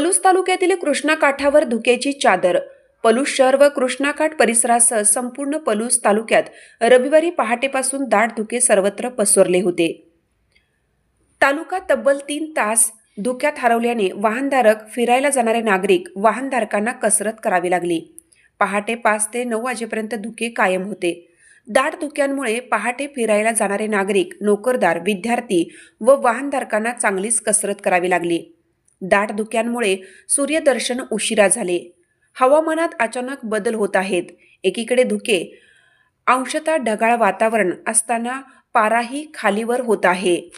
पलूस तालुक्यातील कृष्णा काठावर धुक्याची चादर. पलूस शहर व कृष्णाकाठ परिसरासह संपूर्ण पलूस तालुक्यात रविवारी पहाटेपासून दाट धुके सर्वत्र पसरले होते. तालुका तब्बल तीन तास धुक्यात हरवल्याने वाहनधारक फिरायला जाणारे नागरिक वाहनधारकांना कसरत करावी लागली. पहाटे पाच ते नऊ वाजेपर्यंत धुके कायम होते. दाट धुक्यांमुळे पहाटे फिरायला जाणारे नागरिक नोकरदार विद्यार्थी व वाहनधारकांना चांगलीच कसरत करावी लागली. दाट धुक्यांमुळे सूर्यदर्शन उशिरा झाले. हवामानात अचानक बदल होत आहेत. एकीकडे धुके अंशतः ढगाळ वातावरण असताना पाराही खालीवर होत आहे.